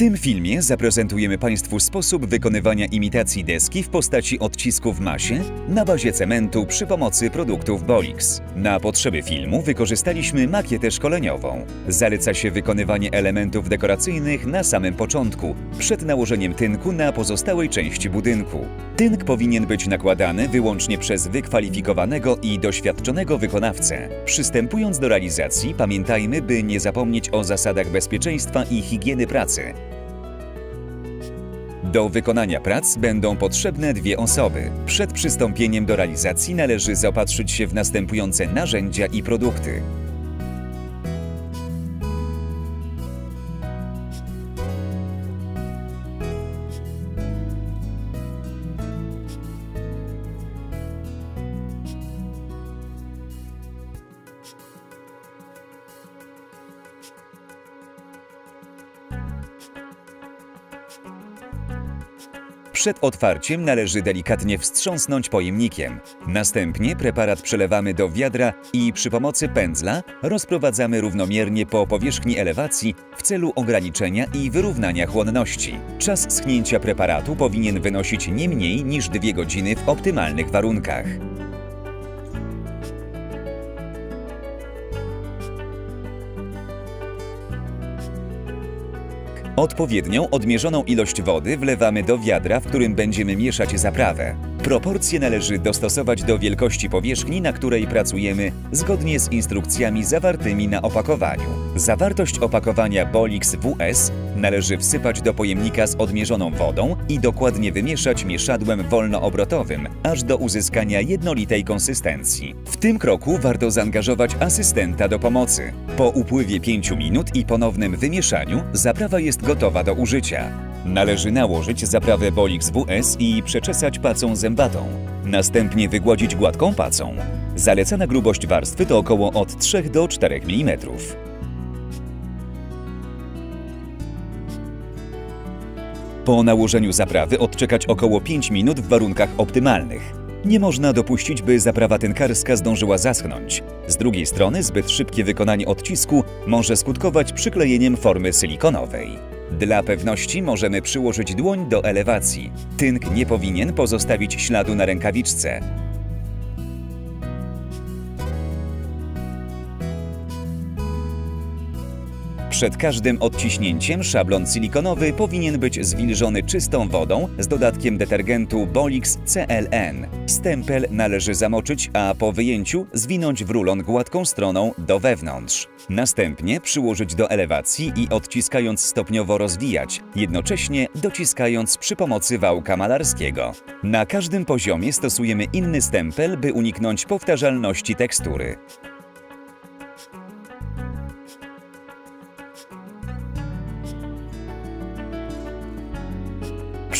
tym filmie zaprezentujemy Państwu sposób wykonywania imitacji deski w postaci odcisku w masie na bazie cementu przy pomocy produktów Bolix. Na potrzeby filmu wykorzystaliśmy makietę szkoleniową. Zaleca się wykonywanie elementów dekoracyjnych na samym początku, przed nałożeniem tynku na pozostałej części budynku. Tynk powinien być nakładany wyłącznie przez wykwalifikowanego i doświadczonego wykonawcę. Przystępując do realizacji, pamiętajmy, by nie zapomnieć o zasadach bezpieczeństwa i higieny pracy. Do wykonania prac będą potrzebne dwie osoby. Przed przystąpieniem do realizacji należy zaopatrzyć się w następujące narzędzia i produkty. Przed otwarciem należy delikatnie wstrząsnąć pojemnikiem. Następnie preparat przelewamy do wiadra i przy pomocy pędzla rozprowadzamy równomiernie po powierzchni elewacji w celu ograniczenia i wyrównania chłonności. Czas schnięcia preparatu powinien wynosić nie mniej niż 2 godziny w optymalnych warunkach. Odpowiednią odmierzoną ilość wody wlewamy do wiadra, w którym będziemy mieszać zaprawę. Proporcje należy dostosować do wielkości powierzchni, na której pracujemy, zgodnie z instrukcjami zawartymi na opakowaniu. Zawartość opakowania Bolix WS należy wsypać do pojemnika z odmierzoną wodą i dokładnie wymieszać mieszadłem wolnoobrotowym, aż do uzyskania jednolitej konsystencji. W tym kroku warto zaangażować asystenta do pomocy. Po upływie 5 minut i ponownym wymieszaniu zaprawa jest gotowa do użycia. Należy nałożyć zaprawę Bolix WS i przeczesać pacą zębatą. Następnie wygładzić gładką pacą. Zalecana grubość warstwy to około od 3 do 4 mm. Po nałożeniu zaprawy odczekać około 5 minut w warunkach optymalnych. Nie można dopuścić, by zaprawa tynkarska zdążyła zaschnąć. Z drugiej strony zbyt szybkie wykonanie odcisku może skutkować przyklejeniem formy silikonowej. Dla pewności możemy przyłożyć dłoń do elewacji. Tynk nie powinien pozostawić śladu na rękawiczce. Przed każdym odciśnięciem szablon silikonowy powinien być zwilżony czystą wodą z dodatkiem detergentu Bolix CLN. Stempel należy zamoczyć, a po wyjęciu zwinąć w rulon gładką stroną do wewnątrz. Następnie przyłożyć do elewacji i odciskając stopniowo rozwijać, jednocześnie dociskając przy pomocy wałka malarskiego. Na każdym poziomie stosujemy inny stempel, by uniknąć powtarzalności tekstury.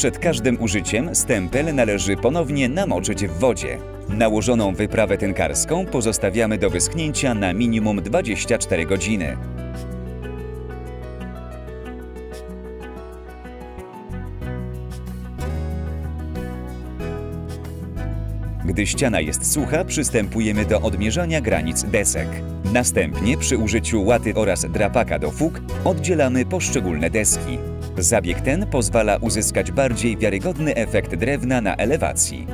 Przed każdym użyciem stempel należy ponownie namoczyć w wodzie. Nałożoną wyprawę tynkarską pozostawiamy do wyschnięcia na minimum 24 godziny. Gdy ściana jest sucha, przystępujemy do odmierzania granic desek. Następnie przy użyciu łaty oraz drapaka do fug oddzielamy poszczególne deski. Zabieg ten pozwala uzyskać bardziej wiarygodny efekt drewna na elewacji.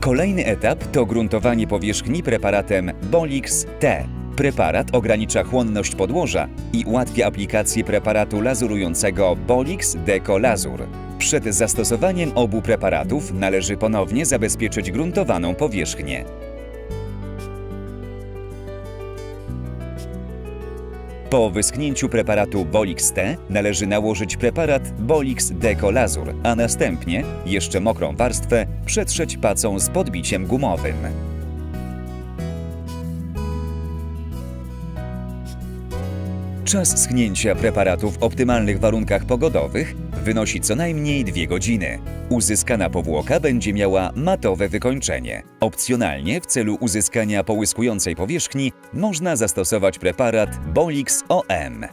Kolejny etap to gruntowanie powierzchni preparatem Bolix T. Preparat ogranicza chłonność podłoża i ułatwia aplikację preparatu lazurującego Bolix Deco Lazur. Przed zastosowaniem obu preparatów należy ponownie zabezpieczyć gruntowaną powierzchnię. Po wyschnięciu preparatu Bolix T należy nałożyć preparat Bolix Deco Lazur, a następnie jeszcze mokrą warstwę przetrzeć pacą z podbiciem gumowym. Czas schnięcia preparatu w optymalnych warunkach pogodowych wynosi co najmniej 2 godziny. Uzyskana powłoka będzie miała matowe wykończenie. Opcjonalnie w celu uzyskania połyskującej powierzchni można zastosować preparat Bolix OM.